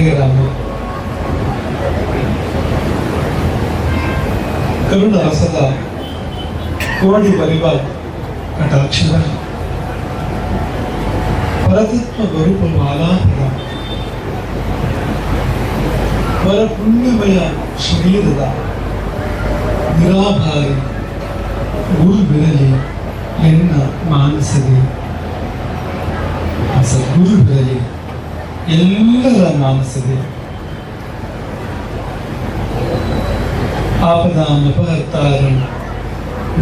ಹರೇ ರಾಮ ಕರುಣ ರಸದ ಕೋಡಿ ಬರಿವ ಕಟಾಕ್ಷರ ಪರತತ್ವ ಸ್ವರೂಪ ಮಾಲಾಪದ ವರ ಪುಣ್ಯಮಯ ಶರೀರದ ನಿರಾಭಾರಿ ಗುರು ಬಿರಲಿ ಎನ್ನ ಮಾನಸದೆ ಆ ಸದ್ಗುರು ಬಿರಲಿ ಎಲ್ಲರ ಮಾನಸದೆ ಆಪದಾಂ ಅಪಹರ್ತಾರಂ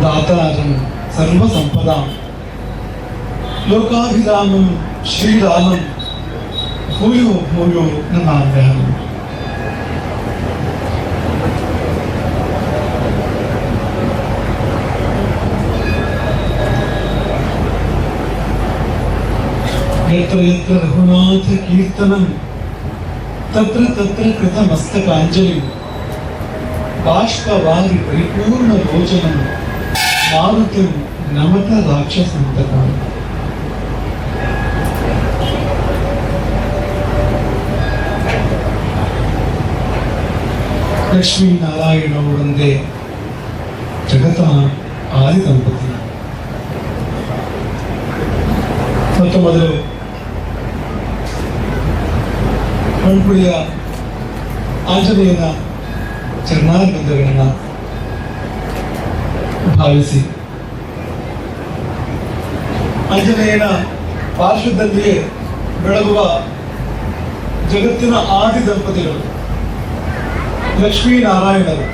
ದಾತಾರಂ ಸರ್ವ ಸಂಪದಾಂ ಲೋಕಾಭಿರಾಮಂ ಶ್ರೀರಾಮಂ ಭೂಯೋ ಭೂಯೋ రఘునాథ కీర్తన रघुनाथ कीर्तनं तत्र तत्र कृतमस्तकाञ्जलिं బాష్పవారి పరిపూర్ణ భోజనం మారుతి నమత రాక్షసంతకాలు లక్ష్మీనారాయణ వందే జగత ఆది దంపతి మొట్టమొదలు ಮಣ್ಪುಳಿಯ ಆಂಜನೇಯನ ಚರಣಾರ್ಬಂಧಗಳನ್ನು ಭಾವಿಸಿ. ಆಂಜನೇಯನ ಪಾರ್ಶ್ವದಲ್ಲಿಯೇ ಬೆಳಗುವ ಜಗತ್ತಿನ ಆದಿ ದಂಪತಿಗಳು ಲಕ್ಷ್ಮೀನಾರಾಯಣರು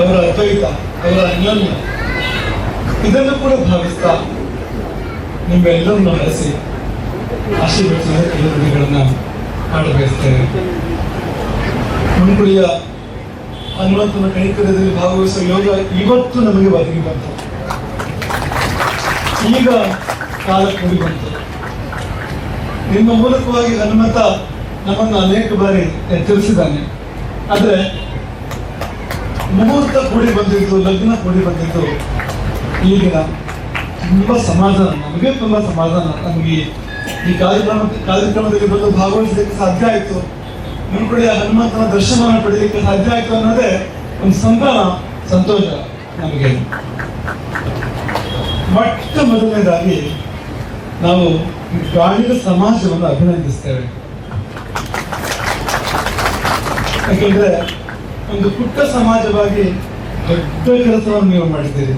ಅವರ ಅದ್ವೈತ, ಅವರ ಅನ್ಯೋನ್ಯ. ಇದನ್ನು ಕೂಡ ಭಾವಿಸ್ತಾ ನಿಮ್ಮೆಲ್ಲರನ್ನು ನಡೆಸಿ ಆಶೀರ್ವಚನ ಕೆಲವು ನುಡಿಗಳನ್ನ ಮಾಡಬಯಸ್ತೇನೆ ಮುನ್ಗುಳಿಯ ಹನುಮಂತನ ಕೈಕರ್ಯದಲ್ಲಿ ಭಾಗವಹಿಸುವ ಯೋಗ ಇವತ್ತು ನಮಗೆ ಒದಗಿ ಬಂತು. ಈಗ ಕಾಲ ಕೂಡಿ ಬಂತು. ನಿಮ್ಮ ಮೂಲಕವಾಗಿ ಹನುಮಂತ ನಮ್ಮನ್ನು ಅನೇಕ ಬಾರಿ ಎಚ್ಚರಿಸಿದ್ದಾನೆ. ಆದರೆ ಮುಹೂರ್ತ ಕೂಡಿ ಬಂದಿತ್ತು ಲಗ್ನ ಕೂಡಿ ಬಂದಿತ್ತು ಈಗಿನ ತುಂಬ ಸಮಾಧಾನ, ನಮಗೆ ತುಂಬಾ ಸಮಾಧಾನ, ನಮಗೆ ಈ ಕಾರ್ಯಕ್ರಮ ಕಾರ್ಯಕ್ರಮದಲ್ಲಿ ಬಂದು ಭಾಗವಹಿಸಲಿಕ್ಕೆ ಸಾಧ್ಯ ಆಯಿತು. ಕಡೆ ಹನುಮಂತನ ದರ್ಶನವನ್ನು ಪಡೆಯಲಿಕ್ಕೆ ಸಾಧ್ಯ ಆಯಿತು ಅನ್ನೋದೇ ಒಂದು ಸಂಭ್ರಮ ಸಂತೋಷ ನಮಗೆ. ಮೊಟ್ಟ ಮೊದಲನೇದಾಗಿ ನಾವು ಈ ಪ್ರಾಣಿಗಳ ಸಮಾಜವನ್ನು ಅಭಿನಂದಿಸ್ತೇವೆ. ಯಾಕೆಂದ್ರೆ ಒಂದು ಪುಟ್ಟ ಸಮಾಜವಾಗಿ ದೊಡ್ಡ ಕೆಲಸವನ್ನು ನೀವು ಮಾಡಿದ್ದೀರಿ.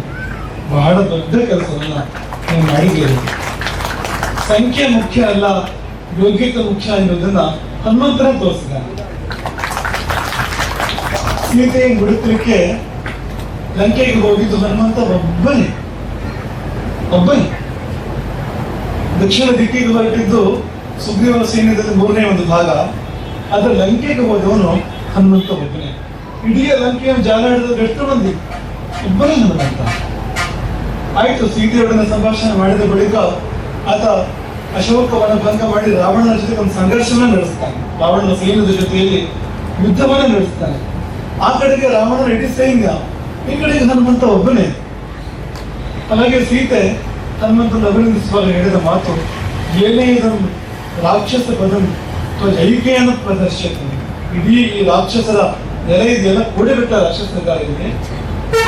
ಬಹಳ ದೊಡ್ಡ ಕೆಲಸವನ್ನು ನೀವು ಮಾಡಿದ್ದೀರಿ. ಸಂಖ್ಯೆ ಮುಖ್ಯ ಅಲ್ಲ, ಯೋಗ್ಯತೆ ಮುಖ್ಯ ಅನ್ನೋದನ್ನ ಹನುಮಂತರ ತೋರಿಸಿದ್ದಾರೆ. ಸೀತೆ ಬಿಡುತ್ತಲಿಕ್ಕೆ ಲಂಕೆಗೆ ಹೋಗಿದ್ದು ಹನುಮಂತ ಒಬ್ಬನೇ. ಒಬ್ಬನೇ. ದಕ್ಷಿಣ ದಿಕ್ಕಿಗೆ ಹೊರಟಿದ್ದು ಸುಗ್ರೀವ ಸೈನ್ಯದಲ್ಲಿ ಮೂರನೇ ಒಂದು ಭಾಗ. ಆದರೆ ಲಂಕೆಗೆ ಹೋದವನು ಹನುಮಂತ ಒಬ್ಬನೇ. ಇಡೀ ಲಂಕೆಯನ್ನು ಜಾಲ ಹಿಡಿದ ಎಷ್ಟು ಮಂದಿ. ಒಬ್ಬನೇ ಹನುಮಂತ. ಆಯ್ತು ಸೀತೆಯೊಡನೆ ಸಂಭಾಷಣೆ ಮಾಡಿದ ಬಳಿಕ ಆತ ಅಶೋಕವನ ಭಂಗ ಮಾಡಿ ರಾವಣನ ಜೊತೆ ಒಂದು ಸಂಘರ್ಷವನ್ನ ನಡೆಸ್ತಾನೆ. ರಾವಣನ ಸೈನ್ಯದ ಜೊತೆಯಲ್ಲಿ ಯುದ್ಧವನ್ನ ನಡೆಸ್ತಾನೆ. ಆ ಕಡೆಗೆ ರಾವಣನ ಇಡೀ ಸೈನ್ಯ, ಈ ಕಡೆಗೆ ಹನುಮಂತ ಒಬ್ಬನೇ. ಹಾಗೆ ಸೀತೆ ಹನುಮಂತನ ಅಭಿನಂದಿಸುವಾಗ ಹೇಳಿದ ಮಾತು, ಏನೇ ಇದನ್ನು ರಾಕ್ಷಸ ಪದಂ ಜೈಕೆಯನ್ನು ಪ್ರದರ್ಶಿಸುತ್ತದೆ ಇಡೀ ಈ ರಾಕ್ಷಸರ ನೆಲೆ ಇದೆಯಲ್ಲ ಕೂಡಿಬಿಟ್ಟ ರಾಕ್ಷಸಗಾರರಿಗೆ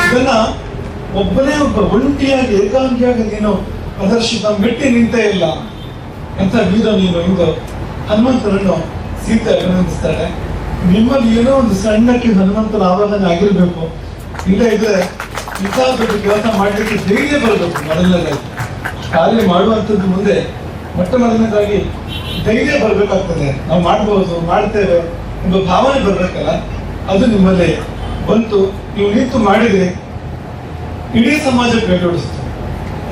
ಇದನ್ನ ಒಬ್ಬನೇ ಒಬ್ಬ ಒಂಟಿಯಾಗಿ, ಏಕಾಂಗಿಯಾಗಿ ನೀನು ಪ್ರದರ್ಶಿತ ಮೆಟ್ಟಿ ನಿಂತೇ ಇಲ್ಲ. ಎಂತ ವೀರ ನೀನು? ಇಂದು ಹನುಮಂತರನ್ನು ಸೀತೆ ಅಭಿನಂದಿಸ್ತಾಳೆ. ನಿಮ್ಮಲ್ಲಿ ಏನೋ ಒಂದು ಸಣ್ಣಕ್ಕೆ ಹನುಮಂತನ ಆವಾಹನೆ ಆಗಿರ್ಬೇಕು. ಇಲ್ಲ ಇದ್ರೆ ಇಂಥ ದೊಡ್ಡ ಕೆಲಸ ಮಾಡಲಿಕ್ಕೆ ಧೈರ್ಯ ಬರಬೇಕು ಮೊದಲನೇದಾಗಿ ಕಾರ್ಯ ಮಾಡುವಂಥದ್ದು ಮುಂದೆ ಮೊಟ್ಟ ಮೊದಲನೇದಾಗಿ ಧೈರ್ಯ ಬರಬೇಕಾಗ್ತದೆ. ನಾವು ಮಾಡ್ಬೋದು, ಮಾಡ್ತೇವೆ ಎಂಬ ಭಾವನೆ ಬರ್ಬೇಕಲ್ಲ? ಅದು ನಿಮ್ಮಲ್ಲಿ. ಬಂತು, ನೀವು ನಿಂತು ಮಾಡಿದ್ರೆ ಇಡೀ ಸಮಾಜಕ್ಕೆ ಕೈ ಜೋಡಿಸಿತು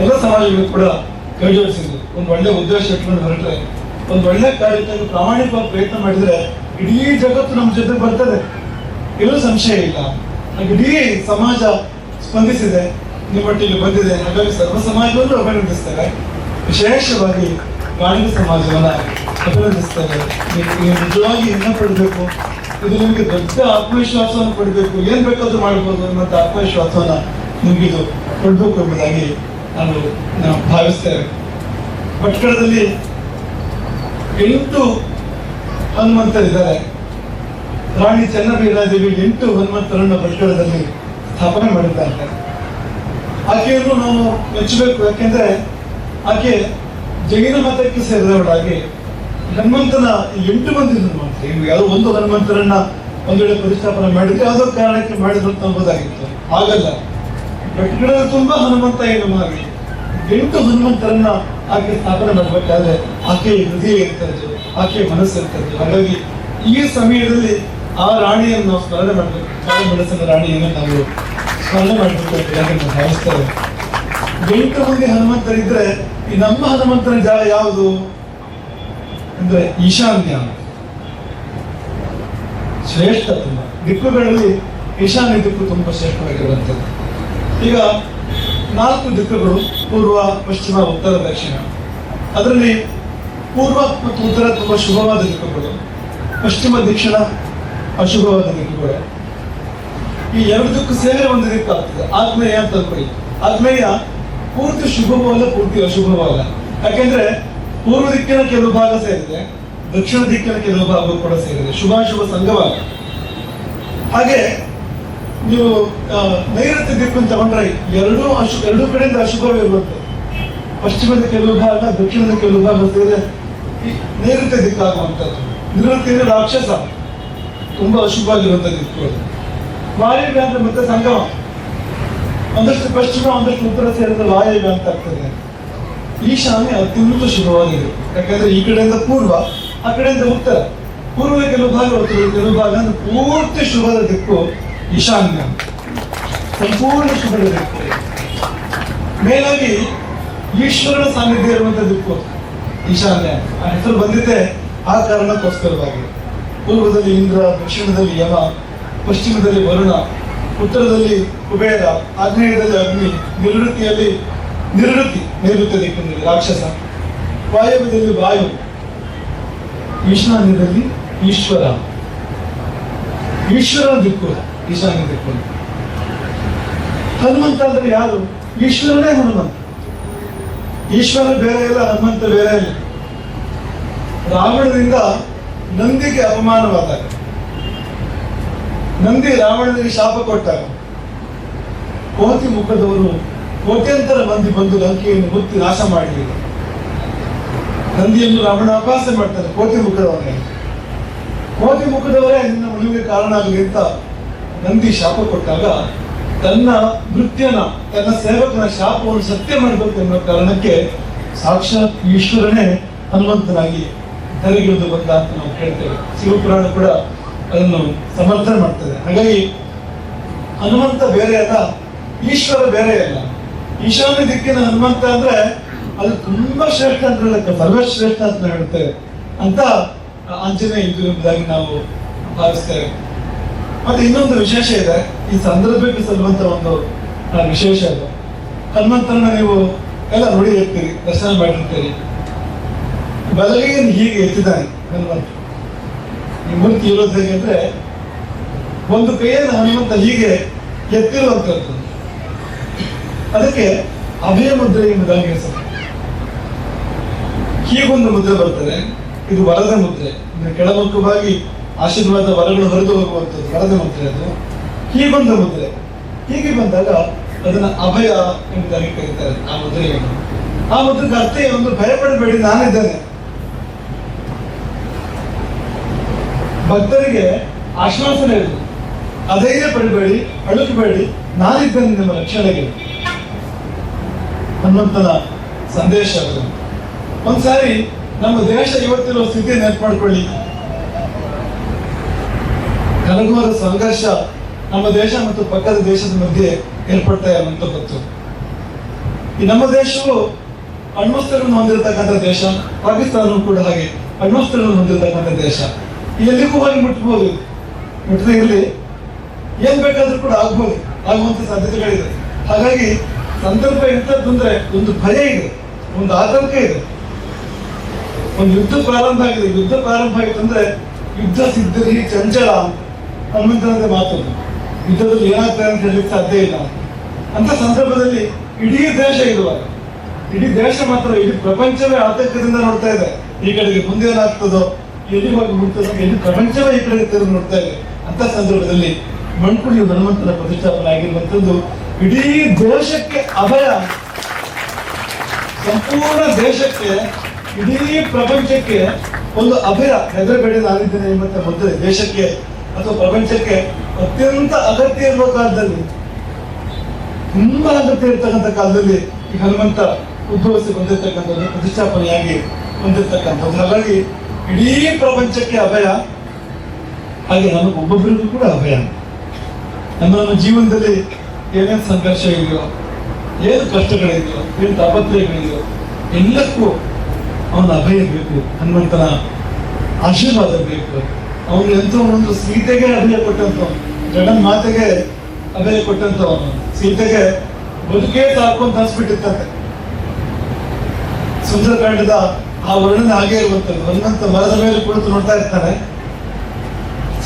ಎಲ್ಲ ಸಮಾಜಗಳು ಕೂಡ ಕೈಜೋಡಿಸಿದ್ರು. ಒಂದು ಒಳ್ಳೆ ಉದ್ದೇಶ ಇಟ್ಕೊಂಡು ಹೊರಟ್ರೆ. ಒಂದು ಒಳ್ಳೆ ಕಾರ್ಯಕ್ಕಾಗಿ ಪ್ರಾಮಾಣಿಕವಾಗಿ ಪ್ರಯತ್ನ ಮಾಡಿದ್ರೆ ಇಡೀ ಜಗತ್ತು ನಮ್ಮ ಜೊತೆ ಬರ್ತದೆ. ಎಲ್ಲೂ ಸಂಶಯ ಇಲ್ಲ. ಇಡೀ ಸಮಾಜ ಸ್ಪಂದಿಸಿದೆ. ನಿಮ್ಮ ಮಟ್ಟಿಗೆ ಬಂದಿದೆ. ಹಾಗಾಗಿ ಸರ್ವ ಸಮಾಜವನ್ನು ಅಭಿನಂದಿಸ್ತಾರೆ ವಿಶೇಷವಾಗಿ ಗಾಣಿಗ ಸಮಾಜವನ್ನ ಅಭಿನಂದಿಸ್ತಾರೆ ನಿಜವಾಗಿ ಹೆಮ್ಮೆ ಪಡಬೇಕು. ಇದು ನಿಮಗೆ ದೊಡ್ಡ ಆತ್ಮವಿಶ್ವಾಸವನ್ನು ಪಡಬೇಕು ಏನ್ ಬೇಕಾದ್ರೂ ಮಾಡ್ಬೋದು ಅನ್ನೋ ಆತ್ಮವಿಶ್ವಾಸವನ್ನ ನಿಮ್ಗೆ ಇದು ಕೊಡ್ಬೇಕು ಎಂಬುದಾಗಿ ನಾನು ನಾವು ಭಾವಿಸ್ತೇವೆ. ಭಟ್ಕಳದಲ್ಲಿ ಎಂಟು ಹನುಮಂತರಿದ್ದಾರೆ. ರಾಣಿ ಚೆನ್ನಬೀರಾದೇವಿ ಎಂಟು ಹನುಮಂತರನ್ನು ಭಟ್ಕಳದಲ್ಲಿ ಸ್ಥಾಪನೆ ಮಾಡಿದ್ದಾರೆ. ಆಕೆಯನ್ನು ನಾವು ಮೆಚ್ಚಬೇಕು, ಯಾಕೆಂದ್ರೆ ಆಕೆ ಜೈನ ಮತಕ್ಕೆ ಸೇರಿದವಳಾಗಿ ಹನುಮಂತನ ಎಂಟು ಮಂದಿ ಹನುಮಂತ ಒಂದು ಹನುಮಂತರನ್ನ ಒಂದು ವೇಳೆ ಪ್ರತಿಷ್ಠಾಪನೆ ಮಾಡಿದ್ರೆ ಯಾವುದೋ ಕಾರಣಕ್ಕೆ ಮಾಡಿದ್ರು ಅಂತ ಅನ್ಬೋದಾಗಿತ್ತು ಭಟ್ಕಳದಲ್ಲಿ ತುಂಬಾ ಹನುಮಂತ ಏನು ಮಾಡಿ ಎಂಟು ಹನುಮಂತರನ್ನ ಆಕೆ ಸ್ಥಾಪನೆ ಮಾಡಬೇಕಾದ್ರೆ ಆಕೆಯ ಹೃದಯ ಇರ್ತದೆ, ಆಕೆ ಮನಸ್ಸು ಇರ್ತದೆ. ಹಾಗಾಗಿ ಈ ಸಮಯದಲ್ಲಿ ಆ ರಾಣಿಯನ್ನು ನಾವು ಸ್ಮರಣೆ ಮಾಡಬೇಕು. ಮನಸ್ಸಿನ ರಾಣಿಯನ್ನು ನಾವು ಸ್ಮರಣೆ ಮಾಡಬೇಕು ಅಂತ ಯಾಕೆ ನಾವು ಭಾವಿಸ್ತೇವೆ. ಎಂಟು ಮಂದಿ ಹನುಮಂತರಿದ್ರೆ ಈ ನಮ್ಮ ಹನುಮಂತನ ಜಾಗ ಯಾವುದು? ಅಂದ್ರೆ ಈಶಾನ್ಯ. ಶ್ರೇಷ್ಠ ತುಂಬ. ದಿಕ್ಕುಗಳಲ್ಲಿ ಈಶಾನ್ಯ ದಿಕ್ಕು ತುಂಬಾ ಶ್ರೇಷ್ಠವಾಗಿರುವಂಥದ್ದು. ಈಗ ನಾಲ್ಕು ದಿಕ್ಕುಗಳು ಪೂರ್ವ, ಪಶ್ಚಿಮ, ಉತ್ತರ, ದಕ್ಷಿಣ. ಅದರಲ್ಲಿ ಪೂರ್ವ ಮತ್ತು ಉತ್ತರ ತುಂಬಾ ಶುಭವಾದ ದಿಕ್ಕುಗಳು. ಪಶ್ಚಿಮ ದಕ್ಷಿಣ ಅಶುಭವಾದ ದಿಕ್ಕುಗಳು. ಈ ಎರಡು ದಿಕ್ಕು ಸೇರಿ ಒಂದು ದಿಕ್ಕು ಆಗ್ತದೆ. ಆಗ್ನೇಯ ಅಂತ ಅನ್ಕೊಳ್ಳಿ ಆಗ್ನೇಯ ಪೂರ್ತಿ ಶುಭವೂ ಅಲ್ಲ ಪೂರ್ತಿ ಅಶುಭವಲ್ಲ. ಯಾಕೆಂದ್ರೆ ಪೂರ್ವ ದಿಕ್ಕಿನ ಕೆಲವು ಭಾಗ ಸೇರಿದೆ, ದಕ್ಷಿಣ ದಿಕ್ಕಿನ ಕೆಲವು ಭಾಗ ಕೂಡ ಸೇರಿದೆ. ಶುಭಾಶುಭ ಸಂಘವಾಗ ಹಾಗೆ ನೀವು ನೈಋತ್ಯ ದಿಕ್ಕನ್ನು ತಗೊಂಡ್ರೆ ಎರಡೂ ಅಶು, ಎರಡೂ ಕಡೆಯಿಂದ ಅಶುಭವಿರುವಂಥದ್ದು ಪಶ್ಚಿಮದ ಕೆಲವು ಭಾಗ, ದಕ್ಷಿಣದ ಕೆಲವು ಭಾಗ ಸೇರಿ ನೈಋತ್ಯ ದಿಕ್ಕಾಗುವಂಥದ್ದು. ಅಂದ್ರೆ ರಾಕ್ಷಸ ತುಂಬಾ ಅಶುಭವಾಗಿರುವಂಥ ದಿಕ್ಕು ದಿಕ್ಕುಗಳು. ವಾಯವ್ಯ ಅಂದ್ರೆ ಮತ್ತೆ ಸಂಗಮ. ಒಂದಷ್ಟು ಪಶ್ಚಿಮ, ಒಂದಷ್ಟು ಉತ್ತರ ಸೇರಿದ ವಾಯವ್ಯ ಅಂತ ಆಗ್ತದೆ. ಈಶಾನ್ಯ ಅತ್ಯುನ್ನತ ಶುಭವಾಗಿದೆ. ಯಾಕಂದ್ರೆ ಈ ಕಡೆಯಿಂದ ಪೂರ್ವ, ಆ ಕಡೆಯಿಂದ ಉತ್ತರ. ಪೂರ್ವ ಕೆಲವು ಭಾಗ ಕೆಲವು ಭಾಗ ಅಂದ್ರೆ ಪೂರ್ತಿ ಶುಭದ ದಿಕ್ಕು ಈಶಾನ್ಯ ಸಂಪೂರ್ಣ ಶುಭ ದಿಕ್ಕು ಮೇಲಾಗಿ ಈಶ್ವರನ ಸಾನ್ನಿಧ್ಯ ಇರುವಂತ ದಿಕ್ಕು. ಈಶಾನ್ಯ. ಆ ಹೆಸರು ಬಂದಿದೆ ಆ ಕಾರಣಕ್ಕೋಸ್ಕರವಾಗಿ. ಪೂರ್ವದಲ್ಲಿ ಇಂದ್ರ, ದಕ್ಷಿಣದಲ್ಲಿ ಯಮ, ಪಶ್ಚಿಮದಲ್ಲಿ ವರುಣ, ಉತ್ತರದಲ್ಲಿ ಕುಬೇರ ಆಗ್ನೇಯದಲ್ಲಿ ಅಗ್ನಿ ನಿವೃತ್ತಿಯಲ್ಲಿ ನಿರ್ವೃತ್ತಿ ನೈಋತ್ಯ ದಿಕ್ಕಿನಲ್ಲಿ ರಾಕ್ಷಸ ವಾಯವ್ಯದಲ್ಲಿ ವಾಯು, ಈಶಾನ್ಯದಲ್ಲಿ ಈಶ್ವರ. ಈಶ್ವರನ ದಿಕ್ಕು. ಈಶಾನ್ಯ ಹನುಮಂತ ಅಂದ್ರೆ ಯಾರು? ಈಶ್ವರನೇ ಹನುಮಂತ. ಈಶ್ವರ ಬೇರೆ ಇಲ್ಲ, ಹನುಮಂತ ಬೇರೆ ಇಲ್ಲ. ರಾವಣದಿಂದ ನಂದಿಗೆ ಅವಮಾನವಾದಾಗ, ನಂದಿ ರಾವಣನಿಗೆ ಶಾಪ ಕೊಟ್ಟಾಗ, ಕೋತಿ ಮುಖದವರು ಕೋಟ್ಯಂತರ ಮಂದಿ ಬಂದು ಲಂಕೆಯನ್ನು ಮುತ್ತಿ ನಾಶ ಮಾಡಲಿಲ್ಲ ನಂದಿಯನ್ನು ರಾವಣ ಅಪಾಸನೆ ಮಾಡ್ತಾರೆ ಕೋತಿ ಮುಖದವರೇ. ಕೋತಿ ಮುಖದವರೇ ನಿನ್ನ ಉಳಿವಿಗೆ ಕಾರಣ ಆಗಲಿ ಅಂತ ನಂದಿ ಶಾಪ ಕೊಟ್ಟಾಗ ತನ್ನ ನೃತ್ಯನ, ತನ್ನ ಸೇವಕನ ಶಾಪವನ್ನು ಸತ್ಯ ಮಾಡಬೇಕು ಅನ್ನೋ ಕಾರಣಕ್ಕೆ ಸಾಕ್ಷಾತ್ ಈಶ್ವರನೇ ಹನುಮಂತನಾಗಿ ತಲೆಗಿಳಿದು ಬಂದ ಅಂತ ನಾವು ಕೇಳ್ತೇವೆ. ಶಿವಪುರಾಣ ಕೂಡ ಅದನ್ನು ಸಮರ್ಥನೆ ಮಾಡ್ತದೆ. ಹಾಗಾಗಿ ಹನುಮಂತ ಬೇರೆ ಅಲ್ಲ, ಈಶ್ವರ ಬೇರೆ ಅಲ್ಲ. ಈಶಾನ್ಯ ದಿಕ್ಕಿನ ಹನುಮಂತ ಅಂದ್ರೆ ಅದು ತುಂಬಾ ಶ್ರೇಷ್ಠ ಅಂತ ಹೇಳುತ್ತೆ, ಸರ್ವಶ್ರೇಷ್ಠ ಅಂತ ಹೇಳುತ್ತೆ ಅಂತ ಆಂಜನೇಯ ಇದು ಎಂಬುದಾಗಿ ನಾವು ಭಾವಿಸ್ತೇವೆ. ಮತ್ತೆ ಇನ್ನೊಂದು ವಿಶೇಷ ಇದೆ, ಈ ಸಂದರ್ಭಕ್ಕೆ ಸಲ್ಲುವಂತ ಒಂದು ವಿಶೇಷ ಅದು. ಹನುಮಂತನ ನೀವು ಎಲ್ಲ ನೋಡಿ ಇರ್ತೀರಿ, ದರ್ಶನ ಮಾಡಿರ್ತೀರಿ. ಬಲಗೈಯನ್ನು ಹೀಗೆ ಎತ್ತಿದ್ದಾನೆ ಹನುಮಂತ ಈ ಮೂರ್ತಿ ಇರೋದು ಹೇಗೆ ಅಂದ್ರೆ, ಒಂದು ಕೈಯನ್ನು ಹನುಮಂತ ಹೀಗೆ ಎತ್ತಿರುವಂತದ್ದು. ಅದಕ್ಕೆ ಅಭಯ ಮುದ್ರೆ ಎಂಬುದಾಗಿ ಹೆಸರು. ಹೀಗೊಂದು ಮುದ್ರೆ ಬರ್ತದೆ, ಇದು ವರದ ಮುದ್ರೆ. ಅಂದ್ರೆ ಕೆಳಮುಖವಾಗಿ ಆಶೀರ್ವಾದ ವರಗಳು ಹೊರದು ಹೋಗುವಂಥದ್ದು, ವರದ ಮುದ್ರೆ ಅದು. ಹೀಗೊಂದು ಮುದ್ರೆ. ಹೀಗೆ ಬಂದಾಗ ಅದನ್ನ ಅಭಯ ಎಂಬುದಾಗಿ ಕರೀತಾರೆ ಆ ಮುದ್ರೆಯನ್ನು. ಆ ಮುದ್ರೆಗೆ ಅರ್ಥ ಒಂದು ಭಯಪಡಬೇಡಿ, ನಾನಿದ್ದೇನೆ. ಭಕ್ತರಿಗೆ ಆಶ್ವಾಸನೆ ಇದೆ ಅಧೈರ್ಯ ಪಡಬೇಡಿ ಅಳುಕಬೇಡಿ ನಾನಿದ್ದೇನೆ ನಿಮ್ಮ ರಕ್ಷಣೆಗೆ ಹನುಮಂತನ ಸಂದೇಶ ಒಂದ್ಸಾರಿ ನಮ್ಮ ದೇಶ ಇವತ್ತಿರೋ ಸ್ಥಿತಿ ನೆನಪು ಮಾಡ್ಕೊಳ್ಳಿ. ಘನಘೋರ ಸಂಘರ್ಷ ನಮ್ಮ ದೇಶ ಮತ್ತು ಪಕ್ಕದ ದೇಶದ ಮಧ್ಯೆ ಏರ್ಪಡ್ತಾ ಇರುವಂತ ಗೊತ್ತು. ಈ ನಮ್ಮ ದೇಶವು ಅಣ್ವಸ್ತ್ರಗಳನ್ನು ಹೊಂದಿರತಕ್ಕಂಥ ದೇಶ ಪಾಕಿಸ್ತಾನವು ಕೂಡ ಹಾಗೆ ಅಣ್ವಸ್ತ್ರಗಳನ್ನು ಹೊಂದಿರತಕ್ಕಂಥ ದೇಶ. ಎಲ್ಲಿಗೂ ಹೋಗಿ ಮುಟ್ಬೋದು. ಮುಟ್ಟದೇ ಇರಲಿ. ಏನ್ ಬೇಕಾದ್ರೂ ಕೂಡ ಆಗ್ಬೋದು, ಆಗುವಂತ ಸಾಧ್ಯತೆಗಳಿದೆ. ಹಾಗಾಗಿ ಸಂದರ್ಭ ಎಂತದ್ದು ಅಂದ್ರೆ ಒಂದು ಭಯ ಇದೆ, ಒಂದು ಆತಂಕ ಇದೆ. ಒಂದು ಯುದ್ಧ ಪ್ರಾರಂಭ ಆಗಿದೆ. ಯುದ್ಧ ಪ್ರಾರಂಭ ಆಗಿದೆ ಅಂದ್ರೆ ಯುದ್ಧ ಸಿದ್ಧರಿ ಚಂಚಲ ಹನುಮಂತನದ ಮಾತು. ಯುದ್ಧದಲ್ಲಿ ಏನಾಗ್ತದೆ ಅಂತ ಹೇಳಲಿಕ್ಕೆ ಸಾಧ್ಯ ಇಲ್ಲ. ಅಂತ ಸಂದರ್ಭದಲ್ಲಿ ಇಡೀ ದೇಶ ಇರುವಾಗ ಇಡೀ ದೇಶ ಮಾತ್ರ ಇಡೀ ಪ್ರಪಂಚವೇ ಆತಂಕದಿಂದ ನೋಡ್ತಾ ಇದೆ. ಈ ಕಡೆಗೆ ಮುಂದೆ ಏನಾಗ್ತದೋ, ಎಲ್ಲಿ ಹೋಗಿ ಮುಟ್ತದೆ, ಎಲ್ಲಿ ಪ್ರಪಂಚವೇ ಈ ಕಡೆ ಇರ್ತದೆ ನೋಡ್ತಾ ಇದೆ. ಅಂತ ಸಂದರ್ಭದಲ್ಲಿ ಮಣ್ಕುಳಿ ಹನುಮಂತನ ಪ್ರತಿಷ್ಠಾಪನೆ ಆಗಿರುವಂತದ್ದು ಇಡೀ ದೇಶಕ್ಕೆ ಅಭಯ. ಸಂಪೂರ್ಣ ದೇಶಕ್ಕೆ, ಇಡೀ ಪ್ರಪಂಚಕ್ಕೆ ಒಂದು ಅಭಯ. ಹೆದರಬೇಡಿ ನಾನಿದ್ದೇನೆ ಎಂಬಂತ ಮೊದಲೇ ದೇಶಕ್ಕೆ ಅಥವಾ ಪ್ರಪಂಚಕ್ಕೆ ಅತ್ಯಂತ ಅಗತ್ಯ ಇರುವ ಕಾಲದಲ್ಲಿ, ತುಂಬಾ ಅಗತ್ಯ ಇರತಕ್ಕಂಥ ಕಾಲದಲ್ಲಿ ಈ ಹನುಮಂತ ಉದ್ಭವಿಸಿ ಬಂದಿರತಕ್ಕಂಥದ್ದು, ಪ್ರತಿಷ್ಠಾಪನೆಯಾಗಿ ಬಂದಿರತಕ್ಕಂಥದ್ದು. ಹಾಗಾಗಿ ಇಡೀ ಪ್ರಪಂಚಕ್ಕೆ ಅಭಯ, ಹಾಗೆ ನಾನು ಒಬ್ಬೊಬ್ಬರಿಗೂ ಕೂಡ ಅಭಯ. ನಮ್ಮ ನಮ್ಮ ಜೀವನದಲ್ಲಿ ಏನೇನು ಸಂಘರ್ಷ ಇದೆಯೋ ಏನು ಕಷ್ಟಗಳಿದೆಯೋ ಏನು ತಾಪತ್ರಯಗಳಿದೆಯೋ ಎಲ್ಲಕ್ಕೂ ಅವನ ಅಭಯ ಬೇಕು, ಹನುಮಂತನ ಆಶೀರ್ವಾದ ಬೇಕು. ಅವನು ಎಂತ ಒಂದು ಸೀತೆಗೆ ಅಭಯ ಕೊಟ್ಟಂತ ಜಗನ್ಮಾತೆಗೆ ಅಭಯ ಕೊಟ್ಟಂತವನು ಸೀತೆಗೆ ಬದುಕೇ ಅಂತ ಅನ್ಸ್ಬಿಟ್ಟಿರ್ತಂತೆ. ಸುಂದರಕಾಂಡದ ಆ ವರ್ಣನೆ ಹಾಗೆ ಇರುವಂತದ್ದು ಹನುಮಂತ ಮರದ ಮೇಲೆ ಕುಳಿತು ನೋಡ್ತಾ ಇರ್ತಾನೆ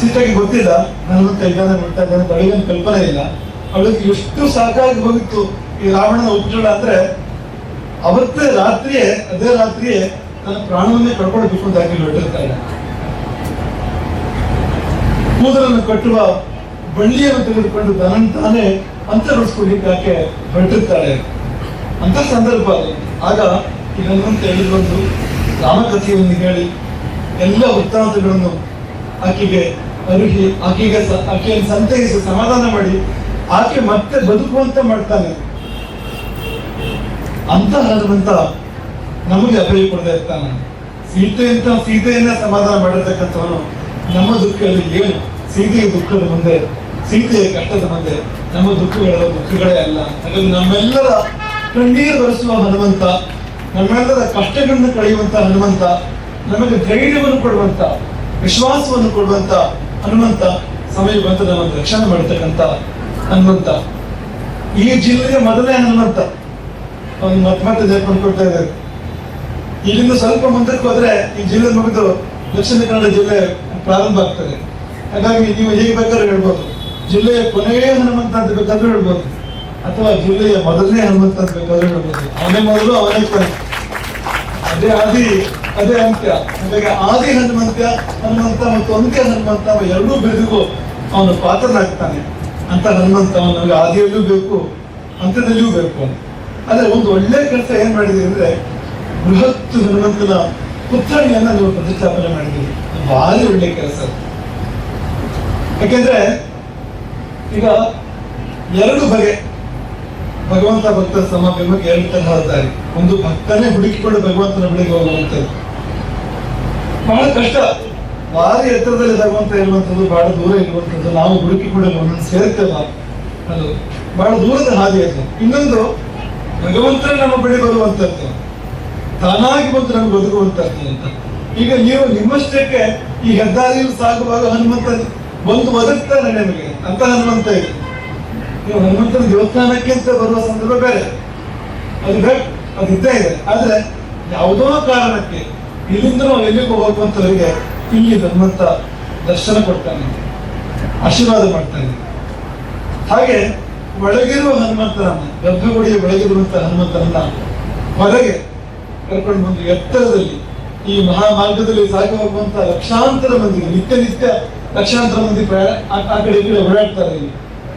ಸೀತೆಗೆ ಗೊತ್ತಿಲ್ಲ ಹನುಮಂತ ಇದ್ದಾನೆ ನೋಡ್ತಾ ಇದ್ದಾನೆ ಬೆಳಗಿನ ಕಲ್ಪನೆ ಇಲ್ಲ. ಅವಳಿಗೆ ಎಷ್ಟು ಸಾಕಾಗಿ ಹೋಗಿತ್ತು ಈ ರಾವಣನ ಉಜ್ವಲ ಅಂದ್ರೆ, ಅವತ್ತೇ ರಾತ್ರಿಯೇ, ಅದೇ ರಾತ್ರಿಯೇ ತನ್ನ ಪ್ರಾಣವನ್ನೇ ಕಳ್ಕೊಂಡು ಬಿಟ್ಕೊಂಡು ಹಾಕಿ ಹೊರಟಿರ್ತಾಳೆ ಕೂದಲನ್ನು ಕಟ್ಟುವ ಬಳ್ಳಿಯನ್ನು ತೆಗೆದುಕೊಂಡು ತನ್ನ ತಾನೇ ಅಂತರಿಸ್ಕೊಳ್ಳಿಕ್ಕೆ ಆಕೆ ಹೊರಟಿರ್ತಾಳೆ ಅಂತ ಸಂದರ್ಭ ಆಗ ಇದನ್ನು ತೆಗೆದುಕೊಂಡು ರಾಮಕಥೆಯನ್ನು ಹೇಳಿ ಎಲ್ಲ ವೃತ್ತಾಂತಗಳನ್ನು ಆಕೆಗೆ ಅರುಹಿ, ಆಕೆಗೆ ಆಕೆಯನ್ನು ಸಂತೈಸಿ ಸಮಾಧಾನ ಮಾಡಿ, ಆಕೆ ಮತ್ತೆ ಬದುಕುವಂತ ಮಾಡ್ತಾನೆ. ಅಂತ ಹನುಮಂತ ನಮಗೆ ಅಭಯ ಕೊಡದೆ ಇರ್ತಾನೆ. ಸೀತೆಯಂತ, ಸೀತೆಯನ್ನ ಸಮಾಧಾನ ಮಾಡಿರ್ತಕ್ಕಂಥವನು ನಮ್ಮ ದುಃಖದಲ್ಲಿ ಏನು? ಸೀತೆಯ ದುಃಖದ ಮುಂದೆ, ಸೀತೆಯ ಕಷ್ಟದ ಮುಂದೆ ನಮ್ಮ ದುಃಖಗಳ ದುಃಖಗಳೇ ಅಲ್ಲ. ಹಾಗಾಗಿ ನಮ್ಮೆಲ್ಲರ ಕಣ್ಣೀರು ಬರೆಸುವ ಹನುಮಂತ, ನಮ್ಮೆಲ್ಲರ ಕಷ್ಟಗಳನ್ನು ಕಳೆಯುವಂತ ಹನುಮಂತ, ನಮಗೆ ಧೈರ್ಯವನ್ನು ಕೊಡುವಂತ, ವಿಶ್ವಾಸವನ್ನು ಕೊಡುವಂತ ಹನುಮಂತ ಸಮಯ ಬಂತ. ನಮ್ಮನ್ನು ರಕ್ಷಣೆ ಮಾಡತಕ್ಕಂತ ಹನುಮಂತ. ಈ ಜಿಲ್ಲೆಯ ಮೊದಲೇ ಹನುಮಂತ. ಅವನು ಮತ್ತೆ ಮತ್ತೆ ನೆನಪನ್ನು ಕೊಡ್ತಾ ಇದ್ದಾರೆ. ಇಲ್ಲಿಂದ ಸ್ವಲ್ಪ ಮುಂದಕ್ಕೆ ಹೋದ್ರೆ ಈ ಜಿಲ್ಲೆ ಮುಗಿದು ದಕ್ಷಿಣ ಕನ್ನಡ ಜಿಲ್ಲೆ ಪ್ರಾರಂಭ ಆಗ್ತದೆ. ಹಾಗಾಗಿ ನೀವು ಹೇಗೆ ಬೇಕಾದ್ರೆ ಹೇಳ್ಬೋದು. ಜಿಲ್ಲೆಯ ಕೊನೆಯ ಹನುಮಂತ ಅಂತ ಬೇಕಾದ್ರೂ ಹೇಳ್ಬೋದು. ಅಥವಾ ಜಿಲ್ಲೆಯ ಮೊದಲನೇ ಹನುಮಂತ ಅಂತ ಬೇಕಾದ್ರೂ ಹೇಳ್ಬೋದು. ಅವನೇ ಮೊದಲು ಅವನೇ ಕೊನೆ ಅದೇ ಆದಿ, ಅದೇ ಅಂತ್ಯ. ಹಾಗಾಗಿ ಆದಿ ಹನುಮಂತ ಹನುಮಂತ ಮತ್ತು ಅಂತ್ಯ ಹನುಮಂತ ಎರಡೂ ಬೆಳೆದಿಗೂ ಅವನು ಪಾತ್ರನಾಗ್ತಾನೆ ಅಂತ ಹನುಮಂತ ಅವನು ಆದಿಯಲ್ಲೂ ಬೇಕು, ಅಂತ್ಯದಲ್ಲಿಯೂ ಬೇಕು ಆದರೆ ಒಂದು ಒಳ್ಳೆ ಕೆಲಸ ಏನು ಮಾಡಿದೆ ಅಂದ್ರೆ ಬೃಹತ್ ಹನುಮಂತನ ಪುತ್ಥಳಿಯನ್ನು ನೀವು ಪ್ರತಿಷ್ಠಾಪನೆ ಮಾಡಿದ್ದೀರಿ. ಭಾರಿ ಒಳ್ಳೆ ಕೆಲಸ ಯಾಕೆಂದ್ರೆ ಈಗ ಎರಡು ಬಗೆ ಭಗವಂತ ಭಕ್ತರ ಬಗ್ಗೆ ಎರಡು ತರಹ ದಾರಿ ಒಂದು ಭಕ್ತನೇ ಹುಡುಕಿಕೊಂಡು ಭಗವಂತನ ಬಳಿಗೆ ಹೋಗುವಂಥದ್ದು. ಬಹಳ ಕಷ್ಟ. ಭಾರಿ ಎತ್ತರದಲ್ಲಿ ಭಗವಂತ ಇರುವಂಥದ್ದು, ಬಹಳ ದೂರ ಇರುವಂಥದ್ದು, ನಾವು ಹುಡುಕಿಕೊಂಡು ಒಂದೊಂದು ಸೇರ್ತೇವ ಅದು ಬಹಳ ದೂರದ ಹಾದಿ ಅದು. ಇನ್ನೊಂದು ಭಗವಂತನೇ ನಮ್ಮ ಬಳಿ ಬರುವಂಥದ್ದು. ತಾನಾಗಿ ಬಂದು ನಮ್ಗೆ ಬದುಕುವಂಥದ್ದು ಅಂತ. ಈಗ ನೀವು ನಿಮ್ಮಷ್ಟಕ್ಕೆ ಈ ಹೆದ್ದಾರಿಯಲ್ಲಿ ಸಾಗುವಾಗ ಹನುಮಂತ ಬಂದು ಬದುಕ್ತಾನೆ ನಿಮಗೆ ಅಂತ ಹನುಮಂತ ಇದೆ. ನೀವು ಹನುಮಂತನ ದೇವಸ್ಥಾನಕ್ಕಿಂತ ಬರುವ ಸಂದರ್ಭ ಬೇರೆ. ಅದು ಬೇಕು ಅದು ಇದೆ. ಆದ್ರೆ ಯಾವುದೋ ಕಾರಣಕ್ಕೆ ಇಲ್ಲಿಂದ ನಾವು ಎಲ್ಲಿಗೂ ಹೋಗುವಂತವರಿಗೆ ಇಲ್ಲಿ ಹನುಮಂತ ದರ್ಶನ ಕೊಡ್ತಾನೆ. ಆಶೀರ್ವಾದ ಮಾಡ್ತಾನೆ. ಹಾಗೆ ಒಳಗಿರುವ ಹನುಮಂತನನ್ನ ಗರ್ಭಗುಡಿಯ ಒಳಗಿರುವಂತಹ ಹನುಮಂತನನ್ನ ಹೊರಗೆ ಕರ್ಕೊಂಡು ಬಂದು ಎತ್ತರದಲ್ಲಿ ಈ ಮಹಾಮಾರ್ಗದಲ್ಲಿ ಸಾಗಿ ಹೋಗುವಂತಹ ಲಕ್ಷಾಂತರ ಮಂದಿಗೆ ನಿತ್ಯ ನಿತ್ಯ ಲಕ್ಷಾಂತರ ಮಂದಿ ಪ್ರಯಾಣ ಆ ಕಡೆ ಕಡೆ ಓಡಾಡ್ತಾರೆ ಇಲ್ಲಿ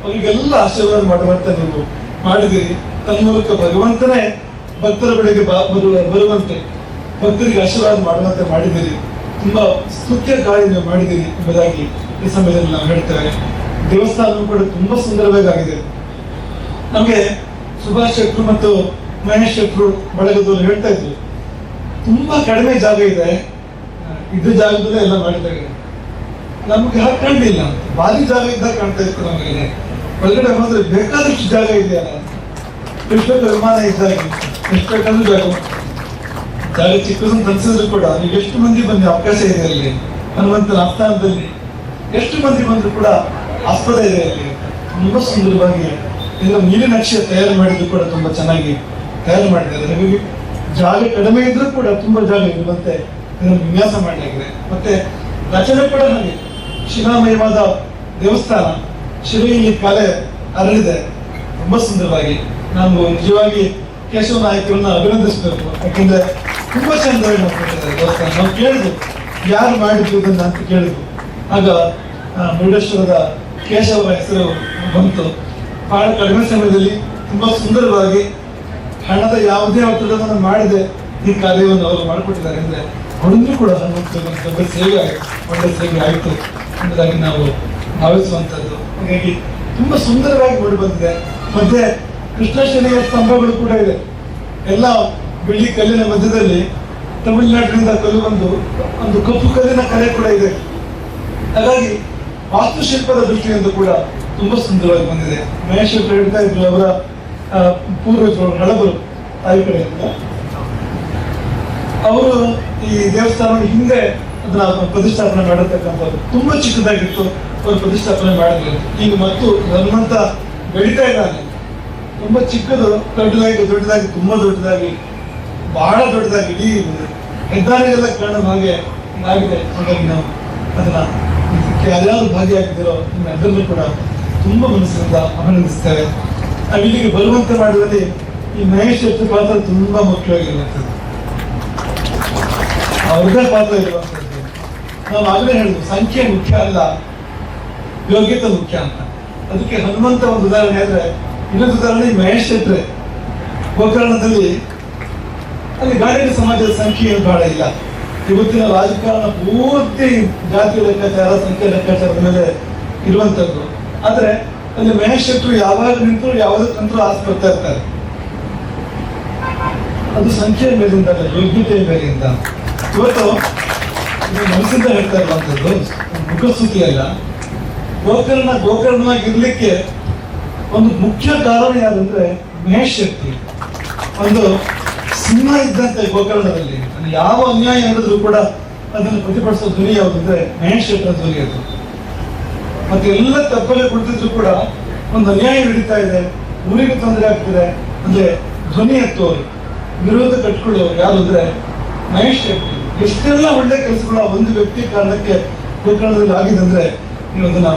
ಅವರಿಗೆಲ್ಲ ಆಶೀರ್ವಾದ ಮಾಡುವಂತ ನೀವು ಮಾಡಿದಿರಿ ತನ್ಮೂಲಕ ಭಗವಂತನೇ ಭಕ್ತರ ಬೆಳೆಗೆ ಬರುವ ಬರುವಂತೆ ಭಕ್ತರಿಗೆ ಆಶೀರ್ವಾದ ಮಾಡುವಂತೆ ಮಾಡಿದಿರಿ ತುಂಬಾ ಸ್ತುತ್ಯ ಕಾರ್ಯ ನೀವು ಮಾಡಿದಿರಿ ಎಂಬುದಾಗಿ ಈ ಸಮಯದಲ್ಲಿ ನಾವು ಹೇಳ್ತೇವೆ ದೇವಸ್ಥಾನವೂ ಕೂಡ ತುಂಬಾ ಸುಂದರವಾಗಿ ಆಗಿದೆ ನಮಗೆ ಸುಭಾಷ್ ಶೆಟ್ರು ಮತ್ತು ಮಹೇಶ್ ಶೆಟ್ರು ಬಳಗದವರು ಹೇಳ್ತಾ ಇದ್ರು, ತುಂಬಾ ಕಡಿಮೆ ಜಾಗ ಇದೆ. ಇದ್ದ ಜಾಗದಲ್ಲೇ ಎಲ್ಲ ಮಾಡಿದ್ದಾರೆ ನಮ್ಗೆ ಕಾಣಲಿಲ್ಲ ಭಾರಿ ಜಾಗ ಇದ್ದಾಗ ಕಾಣ್ತಾ ಇತ್ತು ನಮಗೆ. ಒಳಗಡೆ ಹೋದ್ರೆ ಬೇಕಾದಷ್ಟು ಜಾಗ ಇದೆಯಲ್ಲ. ಎಷ್ಟೊಂದು ವಿಮಾನ ಇದ್ದಾಗ ಎಷ್ಟು ಜಾಗ. ಜಾಗ ಚಿಕ್ಕದನ್ನು ಅನ್ಸಿದ್ರು ಕೂಡ ನೀವು ಎಷ್ಟು ಮಂದಿ ಬಂದು ಅವಕಾಶ ಇದೆ ಅಲ್ಲಿ? ಹನುಮಂತನ ಆಸ್ಥಾನದಲ್ಲಿ. ಎಷ್ಟು ಮಂದಿ ಬಂದ್ರು ಕೂಡ ಆಸ್ಪದ ಇದೆ ಅಲ್ಲಿ? ತುಂಬಾ ಸುಂದರವಾಗಿ. ನೀರಿನ ನಕ್ಷೆ ತಯಾರು ಮಾಡಿದ್ರು ಕೂಡ ತುಂಬಾ ಚೆನ್ನಾಗಿ. ತಯಾರು ಮಾಡಿದ್ದಾರೆ. ನಮಗೆ ಜಾಗ ಕಡಿಮೆ ಇದ್ರೂ ಕೂಡ ತುಂಬಾ ಜಾಗ ಇರುವಂತೆ ಇದನ್ನು ವಿನ್ಯಾಸ ಮಾಡಲಾಗಿದೆ. ಮತ್ತೆ ರಚನೆ ಕೂಡ ಹಾಗೆ. ಶಿಲಾಮಯವಾದ ದೇವಸ್ಥಾನ ಶಿಲೆಯಲ್ಲಿ ಕಲೆ ಅರಳಿದೆ. ತುಂಬ ಸುಂದರವಾಗಿ ನಾವು ನಿಜವಾಗಿ ಕೇಶವ ನಾಯಕರನ್ನ ಅಭಿನಂದಿಸಬೇಕು. ಯಾಕಂದ್ರೆ ತುಂಬಾ ಚಂದವಾಗಿ ಮಾಡ್ಕೊಂಡಿದ್ದಾರೆ ದೇವಸ್ಥಾನ. ನಾವು ಕೇಳಿದ್ವು, ಯಾರು ಮಾಡಿದ್ರು ಇದನ್ನ ಅಂತ ಕೇಳಿದ್ವು. ಆಗ ಮುರುಡೇಶ್ವರದ ಕೇಶವರ ಹೆಸರು ಬಂತು. ಬಹಳ ಕಡಿಮೆ ಸಮಯದಲ್ಲಿ ತುಂಬಾ ಸುಂದರವಾಗಿ ಹಣದ ಯಾವುದೇ ಒತ್ತಡವನ್ನು ಮಾಡಿದೆ ಈ ಕಾರ್ಯವನ್ನು ಅವರು ಮಾಡಿಕೊಟ್ಟಿದ್ದಾರೆ. ಅಂದ್ರೆ ಅವರಿಂದಲೂ ಕೂಡ ಹನುಮಂತ ಒಂದು ದೊಡ್ಡ ಸೇವೆ ದೊಡ್ಡ ಸೇವೆ ಆಯಿತು ಎಂಬುದಾಗಿ ನಾವು ಭಾವಿಸುವಂಥದ್ದು. ಹಾಗಾಗಿ ತುಂಬ ಸುಂದರವಾಗಿ ಮೂಡಿ ಬಂದಿದೆ. ಮತ್ತೆ ಕೃಷ್ಣಶನಿಯ ಸ್ತಂಭಗಳು ಕೂಡ ಇದೆ. ಎಲ್ಲ ಬೆಳ್ಳಿ ಕಲ್ಲಿನ ಮಧ್ಯದಲ್ಲಿ ತಮಿಳುನಾಡಿನಿಂದ ಕಲ್ಲು ಬಂದು ಒಂದು ಕಪ್ಪು ಕಲ್ಲಿನ ಕಲೆ ಕೂಡ ಇದೆ. ಹಾಗಾಗಿ ವಾಸ್ತುಶಿಲ್ಪದ ದೃಷ್ಟಿಯಿಂದ ಕೂಡ ತುಂಬಾ ಸುಂದರವಾಗಿ ಬಂದಿದೆ. ಮಹೇಶ್ವರ ಹೇಳ್ತಾ ಇದ್ರು ಅವರ ಪೂರ್ವಜರು, ಹಳಬರು ತಾಯಿ ಕಡೆಯಿಂದ. ಅವರು ಈ ದೇವಸ್ಥಾನದ ಹಿಂದೆ ಅದನ್ನ ಪ್ರತಿಷ್ಠಾಪನೆ ಮಾಡತಕ್ಕಂಥದ್ದು ತುಂಬಾ ಚಿಕ್ಕದಾಗಿತ್ತು. ಅವರು ಪ್ರತಿಷ್ಠಾಪನೆ ಮಾಡಿದ್ರು. ಈಗ ಮತ್ತು ಹನುಮಂತ ಬೆಳೀತಾ ಇದ್ದಾನೆ ತುಂಬಾ ಚಿಕ್ಕದು, ದೊಡ್ಡದಾಗಿ ದೊಡ್ಡದಾಗಿ, ತುಂಬಾ ದೊಡ್ಡದಾಗಿ, ಬಹಳ ದೊಡ್ಡದಾಗಿ ಇಡೀ ಹೆದ್ದಾರಿಗೆಲ್ಲ ಕಾಣೋ ಹಾಗೆ ಆಗಿದೆ. ಹಾಗಾಗಿ ನಾವು ಅದನ್ನ ಯಾರ್ಯಾರು ಭಾಗಿಯಾಗಿದ್ದೀರೋ ನಿಮ್ಮೆಲ್ಲರನ್ನೂ ಕೂಡ ತುಂಬಾ ಮನಸ್ಸಿನಿಂದ ಅಭಿನಂದಿಸ್ತೇವೆ. ನಾವು ಇಲ್ಲಿಗೆ ಮಾಡುವಲ್ಲಿ ಈ ಮಹೇಶ್ ಪಾತ್ರ ತುಂಬಾ ಮುಖ್ಯವಾಗಿರುವಂಥದ್ದು. ಅವ್ರದ್ದೇ ಪಾತ್ರ ಇರುವಂಥದ್ದು. ನಾವು ಆಗಲೇ ಸಂಖ್ಯೆ ಮುಖ್ಯ ಅಲ್ಲ, ಯೋಗ್ಯತೆ ಮುಖ್ಯ ಅಂತ. ಅದಕ್ಕೆ ಹನುಮಂತ ಒಂದು ಉದಾಹರಣೆ ಆದರೆ ಇನ್ನೊಂದು ಉದಾಹರಣೆ ಮಹೇಶ್ ಶೆಟ್ರೆ. ಗೋಕರ್ಣದಲ್ಲಿ ಅಲ್ಲಿ ಗಾಡಿಯ ಸಮಾಜದ ಸಂಖ್ಯೆ ಏನು ಬಹಳ ಇಲ್ಲ. ಇವತ್ತಿನ ರಾಜಕಾರಣ ಪೂರ್ತಿ ಜಾತಿ ಲೆಕ್ಕಾಚಾರ, ಸಂಖ್ಯೆ ಲೆಕ್ಕಾಚಾರದ ಮೇಲೆ ಇರುವಂತದ್ದು ಆದರೆ, ಅಲ್ಲಿ ಮಹೇಶ್ ಶೆಟ್ರು ಯಾವಾಗ ನಿಂತರು ಯಾವುದಕ್ಕಂತೂ ಆಸೆ ಬರ್ತಾ ಇರ್ತಾರೆ. ಅದು ಸಂಖ್ಯೆಯ ಮೇಲಿಂದ ಯೋಗ್ಯತೆಯ ಮೇಲಿಂದ. ಇವತ್ತು ನೀವು ಮನಸ್ಸಿಂದ ಹೇಳ್ತಾ ಇರುವಂತದ್ದು ಮುಖಸ್ತುತಿ ಅಲ್ಲ. ಗೋಕರ್ಣ ಇರ್ಲಿಕ್ಕೆ ಒಂದು ಮುಖ್ಯ ಕಾರಣ ಯಾವುದಂದ್ರೆ ಮಹೇಶ್ ಶಕ್ತಿ ಒಂದು ಸಿಂಹ ಇದ್ದಂತೆ ಗೋಕರ್ಣದಲ್ಲಿ. ಯಾವ ಅನ್ಯಾಯ ನಡೆದ್ರು ಕೂಡ ಅದನ್ನು ಪ್ರತಿಭಟಿಸೋ ಧ್ವನಿ ಯಾವುದಂದ್ರೆ ಮಹೇಶ್ ಶೆಟ್ಟರ ಧ್ವನಿ ಅದು. ಮತ್ತೆ ಎಲ್ಲ ತಪ್ಪಲೆ ಕುಳಿತಿದ್ರು ಕೂಡ ಒಂದು ಅನ್ಯಾಯ ನಡೀತಾ ಇದೆ, ಊರಿಗೆ ತೊಂದರೆ ಆಗ್ತಿದೆ, ಅಂದ್ರೆ ಧ್ವನಿ ಎತ್ತುವವರು ವಿರೋಧ ಕಟ್ಕೊಳ್ಳೋರು ಯಾರು ಅಂದ್ರೆ ಮಹೇಶ್ ಶೆಟ್ಟಿ ಎಷ್ಟೆಲ್ಲ ಒಳ್ಳೆ ಕೆಲಸಗಳು ಒಂದು ವ್ಯಕ್ತಿ ಕಾರಣಕ್ಕೆ ಗೋಕರ್ಣದಲ್ಲಿ ಆಗಿದೆ ಅಂದ್ರೆ ನೀವು ಅದನ್ನ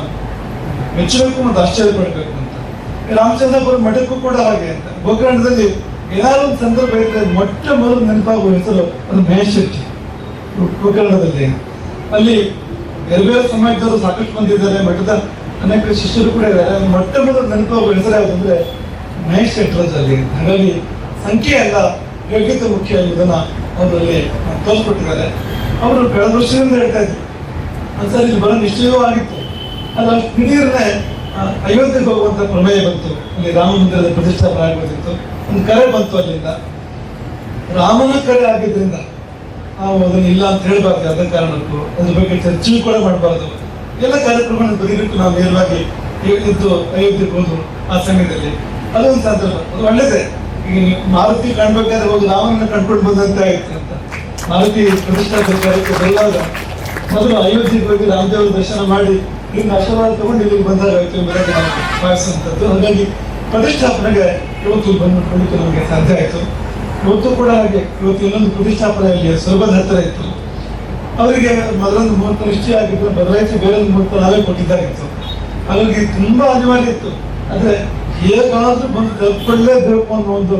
ಮೆಚ್ಚಬೇಕು ಮತ್ತು ಆಶ್ಚರ್ಯ ಪಡಬೇಕು ಅಂತ. ರಾಮಚಂದ್ರಪುರ ಮಠಕ್ಕೂ ಕೂಡ ಹಾಗೆ ಅಂತ. ಗೋಕರ್ಣದಲ್ಲಿ ಏನಾದ್ರು ಒಂದು ಸಂದರ್ಭ ಇದ್ರೆ ಮೊಟ್ಟ ಮೊದಲು ನೆನಪಾಗುವ ಹೆಸರು ಅದು ಮಹೇಶ್ ಶೆಟ್ಟಿ ಗೋಕರ್ಣದಲ್ಲಿ. ಅಲ್ಲಿ ಬೇರೆ ಬೇರೆ ಸಮಾಜದವರು ಸಾಕಷ್ಟು ಬಂದಿದ್ದಾರೆ ಮಠದ ಅನೇಕ ಶಿಷ್ಯರು ಕೂಡ ಇದ್ದಾರೆ. ಮೊಟ್ಟ ಮೊದಲು ನೆನಪಾಗುವ ಹೆಸರು ಯಾವುದಂದ್ರೆ ಮಹೇಶ್ ಶೆಟ್ಟರದಲ್ಲಿ ಹಾಗಾಗಿ ಸಂಖ್ಯೆ ಅಲ್ಲ ಯೋಗ್ಯತೆ ಮುಖ್ಯ ಇದನ್ನ ಅವರಲ್ಲಿ ತೋರಿಸ್ಕೊಟ್ಟಿದ್ದಾರೆ. ಅವರು ಕಳೆದ ವರ್ಷದಿಂದ ಹೇಳ್ತಾ ಇದ್ರು. ಒಂದ್ಸರಿ ಇಲ್ಲಿ ಬರೋ ನಿಶ್ಚಯವೂ ಆಗಿತ್ತು. ಅಲ್ಲಿ ದಿಢೀರ್ನೆ ಅಯೋಧ್ಯೆಗೆ ಹೋಗುವಂತ ಪ್ರಮೇಯ ಬಂತು. ಅಲ್ಲಿ ರಾಮ ಮಂದಿರದ ಪ್ರತಿಷ್ಠಾಪನೆ ಆಗಬೇಕಿತ್ತು ಒಂದು ಕರೆ ಬಂತು ಅಲ್ಲಿಂದ. ರಾಮನ ಕರೆ ಆಗಿದ್ರಿಂದ ನಾವು ಅದನ್ನ ಇಲ್ಲ ಅಂತ ಹೇಳ್ಬಾರ್ದು ಅದೇ ಕಾರಣಕ್ಕೂ. ಅದ್ರ ಬಗ್ಗೆ ಚರ್ಚೆ ಕೂಡ ಮಾಡಬಾರ್ದು. ಎಲ್ಲ ಕಾರ್ಯಕ್ರಮಗಳನ್ನು ಬದಿಗಿಟ್ಟು ನಾವು ನೇರವಾಗಿ ಇದ್ದು ಅಯೋಧ್ಯೆಗೆ ಹೋದ್ರು ಆ ಸಮಯದಲ್ಲಿ. ಅದೊಂದು ಸಂದರ್ಭ. ಅದು ಒಳ್ಳೇದೇ. ಮಾರುತಿ ಕಾಣ್ಬೇಕಾದ್ರೆ ಹೋಗಿ ರಾಮನ ಕಂಡ್ಕೊಂಡು ಬಂದಂತ ಆಯ್ತು. ಮಾರುತಿ ಪ್ರತಿಷ್ಠಾ ಬರುವಾಗ ಮೊದಲು ಅಯೋಧ್ಯೆಗೆ ಹೋಗಿ ರಾಮದೇವರ ದರ್ಶನ ಮಾಡಿ ಇಲ್ಲಿಂದ ಆಶೀರ್ವಾದ ತಗೊಂಡು ಇಲ್ಲಿಗೆ ಬಂದಾಗ ಆಯ್ತು ಎಂಬುದಾಗಿ ಹಾಗಾಗಿ ಪ್ರತಿಷ್ಠಾಪನೆಗೆ ಇವತ್ತು ಬಂದು ಕೊಡಲಿಕ್ಕೆ ನಮಗೆ ಸಾಧ್ಯ ಆಯಿತು. ಇವತ್ತು ಕೂಡ ಹಾಗೆ, ಇವತ್ತು ಇನ್ನೊಂದು ಪ್ರತಿಷ್ಠಾಪನೆಯಲ್ಲಿ ಸ್ವರ್ಗದ ಹತ್ತಿರ ಇತ್ತು. ಅವರಿಗೆ ಮೊದಲೊಂದು ಮುಹೂರ್ತ ನಿಶ್ಚಯ ಆಗಿತ್ತು, ಬದಲಾಯಿಸಿ ಬೇರೆ ಒಂದು ಮುಹೂರ್ತ ನಾವೇ ಕೊಟ್ಟಿದ್ದಾಗಿತ್ತು. ಹಾಗಾಗಿ ತುಂಬಾ ಅನಿವಾರ್ಯ ಇತ್ತು. ಆದ್ರೆ ಹೇಗಾದ್ರೂ ಬಂದು ತಲುಪಲೇಬೇಕು ಅನ್ನೋ ಒಂದು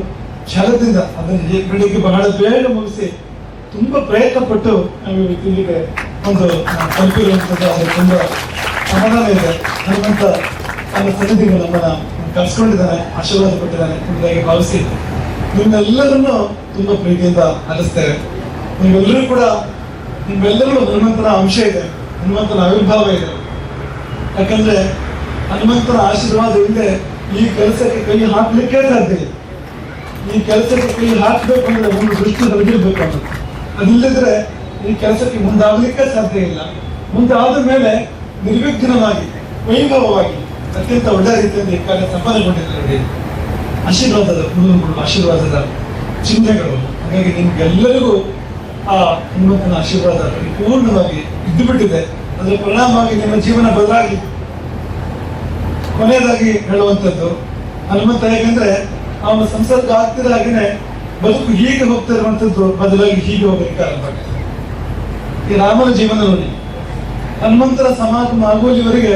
ಛಲದಿಂದ ಅದನ್ನು ಬೆಳಿಗ್ಗೆ ಬಹಳ ಬೇಗ ಮುಗಿಸಿ ತುಂಬಾ ಪ್ರಯತ್ನ ಪಟ್ಟು ನಾವು ಇಲ್ಲಿಗೆ ಒಂದು ತಲುಪಿರುವಂಥದ್ದು ಅದು ತುಂಬಾ ಸಮಾಧಾನ ಇದೆ. ಹನುಮಂತ ತನ್ನ ಸನ್ನಿಧಿಗಳು ನಮ್ಮನ್ನ ಕಲ್ಸ್ಕೊಂಡಿದ್ದಾನೆ ಆಶೀರ್ವಾದ ಕೊಟ್ಟಿದ್ದಾನೆ ಎಂಬುದಾಗಿ ಭಾವಿಸಿ ನಿಮ್ಮೆಲ್ಲರನ್ನು ತುಂಬಾ ಪ್ರೀತಿಯಿಂದ ಹರಿಸ್ತೇವೆ ನೀವೆಲ್ಲರೂ ಕೂಡ ನಿಮ್ಮೆಲ್ಲರೂ ಹನುಮಂತನ ಅಂಶ ಇದೆ, ಹನುಮಂತನ ಆವಿರ್ಭಾವ ಇದೆ. ಯಾಕಂದ್ರೆ ಹನುಮಂತನ ಆಶೀರ್ವಾದ ಇಲ್ಲದೆ ಈ ಕೆಲಸಕ್ಕೆ ಕೈ ಹಾಕ್ಲಿಕ್ಕೆ ಸಾಧ್ಯ ಇಲ್ಲ. ಈ ಕೆಲಸಕ್ಕೆ ಕೈ ಹಾಕಬೇಕು ಅಂದ್ರೆ ಒಂದು ದೃಷ್ಟಿ ಹೊರಗಿರ್ಬೇಕು ಅನ್ನೋದು ಅದಿಲ್ಲದ್ರೆ ಈ ಕೆಲಸಕ್ಕೆ ಮುಂದಾಗಲಿಕ್ಕೆ ಸಾಧ್ಯ ಇಲ್ಲ. ಮುಂದಾದ ಮೇಲೆ ನಿರ್ವಿಘ್ನವಾಗಿ, ವೈಭವವಾಗಿ, ಅತ್ಯಂತ ಒಳ್ಳೆಯ ರೀತಿಯಲ್ಲಿ ಈ ಕಾರ್ಯ ಸಂಪಾದನೆಗೊಂಡಿದ್ದಾರೆ ಆಶೀರ್ವಾದದ ಕುಟುಂಬಗಳು ಆಶೀರ್ವಾದದ ಚಿಹ್ನೆಗಳು. ಹಾಗಾಗಿ ನಿಮ್ಗೆಲ್ಲರಿಗೂ ಆ ಹನುಮಂತನ ಆಶೀರ್ವಾದ ಪರಿಪೂರ್ಣವಾಗಿ ಇದ್ದು ಬಿಟ್ಟಿದೆ ಅದರ ಪರಿಣಾಮವಾಗಿ ನಿಮ್ಮ ಜೀವನ ಬದಲಾಗಿ ಕೊನೆಯದಾಗಿ ಹೇಳುವಂಥದ್ದು, ಹನುಮಂತ ಹೇಗೆಂದ್ರೆ, ಅವನ ಸಂಸರ್ಗ ಆಗ್ತಿದ ಬದುಕು ಹೀಗೆ ಹೋಗ್ತಾ ಇರುವಂಥದ್ದು ಬದಲಾಗಿ ಹೀಗೆ ಹೋಗಲಿಕ್ಕೆ ಆರಂಭ ಆಗ್ತದೆ. ಈ ರಾಮನ ಜೀವನ ನೋಡಿ. ಹನುಮಂತರ ಸಮಾಗಮ ಆಗುವಲ್ಲಿವರೆಗೆ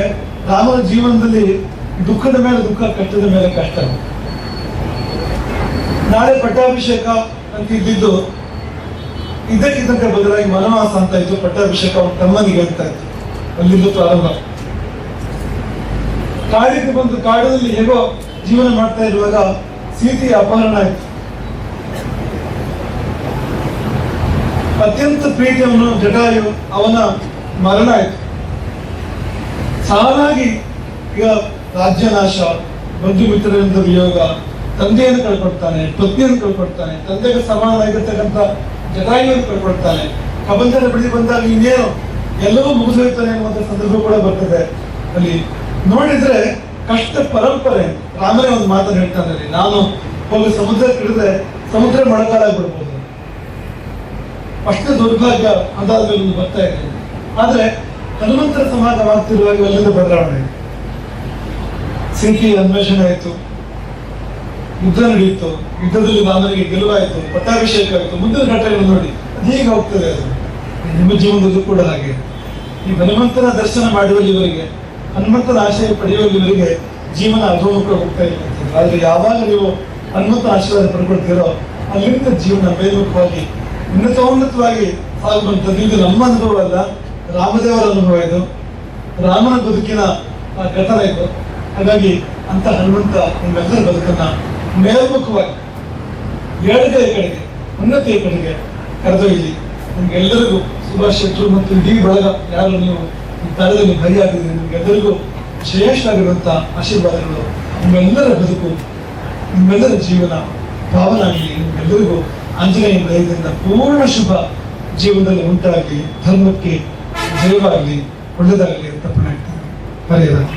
ರಾಮನ ಜೀವನದಲ್ಲಿ ದುಃಖದ ಮೇಲೆ ದುಃಖ, ಕಷ್ಟದ ಮೇಲೆ ಕಷ್ಟ ನಾಳೆ ಪಟ್ಟಾಭಿಷೇಕ ಅಂತ ಇದ್ದಿದ್ದು, ಇದಕ್ಕಿದ್ದಂತೆ ಬದಲಾಗಿ ಮನವಾಸ ಅಂತ ಇತ್ತು ಪಟ್ಟಾಭಿಷೇಕ ಅವ್ರ ತಮ್ಮನಿಗೆ ಅಂತ ಇತ್ತು ಅಲ್ಲಿಂದ ಪ್ರಾರಂಭ ಕಾಡಿಗೆ ಬಂದು ಕಾಡಲ್ಲಿ ಹೇಗೋ ಜೀವನ ಮಾಡ್ತಾ ಇರುವಾಗ ಸೀತೆಯ ಅಪಹರಣ ಆಯ್ತು. ಅತ್ಯಂತ ಪ್ರೀತಿಯವನು ಜಟಾಯು, ಅವನ ಮರಣ ಆಯ್ತು. ಸಾಲಾಗಿ ಈಗ ರಾಜ್ಯನಾಶ ಬಂಧು ಮಿತ್ರರಿಂದ ವಿಯೋಗ, ತಂದೆಯನ್ನು ಕಳ್ಕೊಡ್ತಾನೆ ಪತ್ನಿಯನ್ನು ಕಳ್ಕೊಡ್ತಾನೆ ತಂದೆಗೆ ಸಮಾನವಾಗಿರ್ತಕ್ಕಂಥ ಜಟಾಯುವನ್ನು ಕಳ್ಕೊಡ್ತಾನೆ ಕಬಂಧನ ಬೆಳೆದು ಬಂದಾಗ ಇನ್ನೇನು? ಎಲ್ಲವೂ ಮುಗಿದೋಯ್ತಾನೆ ಅನ್ನುವಂಥ ಸಂದರ್ಭ ಕೂಡ ಬರ್ತದೆ. ಅಲ್ಲಿ ನೋಡಿದ್ರೆ ಕಷ್ಟ ಪರಂಪರೆ. ರಾಮನೇ ಒಂದು ಮಾತನ್ನು ಹೇಳ್ತಾನೆ ನಾನು ಹೋಗಿ ಸಮುದ್ರ ಹಿಡಿದ್ರೆ ಸಮುದ್ರ ಮೊಳಕಾಲಾಗ್ಬಿಡ್ಬೋದು ಅಷ್ಟು ದುರ್ಭಾಗ್ಯ ಒಂದು ಬರ್ತಾ ಇದೆ. ಆದ್ರೆ ಹನುಮಂತರ ಸಮಾಗವಾಗ್ತಿರುವಾಗ ಅಲ್ಲಿಂದ ಬದಲಾವಣೆ. ಸಿಂಕಿ ಅನ್ವೇಷಣೆ ಆಯ್ತು, ಯುದ್ಧ ನಡೆಯಿತು ಯುದ್ಧದಲ್ಲಿ ರಾಮನಿಗೆ ಗೆಲುವಾಯಿತು, ಪಟ್ಟಾಭಿಷೇಕ ಆಯಿತು, ಮುಂದಿನ ಘಟನೆಗಳು ನೋಡಿ, ಅದು ಹೇಗೆ ಹೋಗ್ತದೆ ಅದು? ನಿಮ್ಮ ಜೀವನದಲ್ಲೂ ಕೂಡ ಹಾಗೆ. ಈ ಹನುಮಂತನ ದರ್ಶನ ಮಾಡುವಲ್ಲಿ ಇವರಿಗೆ ಹನುಮಂತನ ಆಶ್ರಯ ಪಡೆಯುವವರಿಗೆ ಜೀವನ ಅಧೋಮುಖ ಹೋಗ್ತಾ ಇಲ್ಲ ಆದ್ರೆ ಯಾವಾಗ ನೀವು ಹನುಮಂತನ ಆಶೀರ್ವಾದ ಪಡ್ಕೊಳ್ತೀರೋ ಅಲ್ಲಿಂದ ಜೀವನ ಮೇಲ್ಮುಖವಾಗಿ ಉನ್ನತೋನ್ನತವಾಗಿ ಸಾಗುವಂಥದ್ದು. ಇದು ನಮ್ಮ ಅನುಭವ ಅಲ್ಲ, ರಾಮದೇವರ ಅನುಭವ ಇದು. ರಾಮನ ಬದುಕಿನ ಕಥನ ಇದು. ಹಾಗಾಗಿ ಅಂತ ಹನುಮಂತ ನಿಮ್ಮೆಲ್ಲರ ಬದುಕನ್ನ ಮೇಲ್ಮುಖವಾಗಿ, ಏಳಿಗೆಯ ಕಡೆಗೆ, ಉನ್ನತಿಯ ಕಡೆಗೆ ಕರೆದೊಯ್ಯಲಿ ನಿಮ್ಗೆಲ್ಲರಿಗೂ ಸುಭಾಷ್ ಶೆಟ್ಟರು ಮತ್ತು ಇಡೀ ಬಳಗ ಯಾರು ನೀವು ಈ ತರದಲ್ಲಿ ನಿಮಗೆಲ್ಲರಿಗೂ ನಿಮ್ಗೆಲ್ಲರಿಗೂ ಶ್ರೇಷ್ಠವಾಗಿರುವಂತ ಆಶೀರ್ವಾದಗಳು ನಿಮ್ಮೆಲ್ಲರ ಬದುಕು, ನಿಮ್ಮೆಲ್ಲರ ಜೀವನ ಪಾವನ ಆಗಲಿ ನಿಮ್ಗೆಲ್ಲರಿಗೂ ಆಂಜನೇಯ ದಯದಿಂದ ಪೂರ್ಣ ಶುಭ ಜೀವನದಲ್ಲಿ ಉಂಟಾಗಲಿ, ಧರ್ಮಕ್ಕೆ ಜಯವಾಗಲಿ ಒಳ್ಳೆಯದಾಗಲಿ ಅಂತ ಪ್ರಾರ್ಥನೆ ರಾಮ.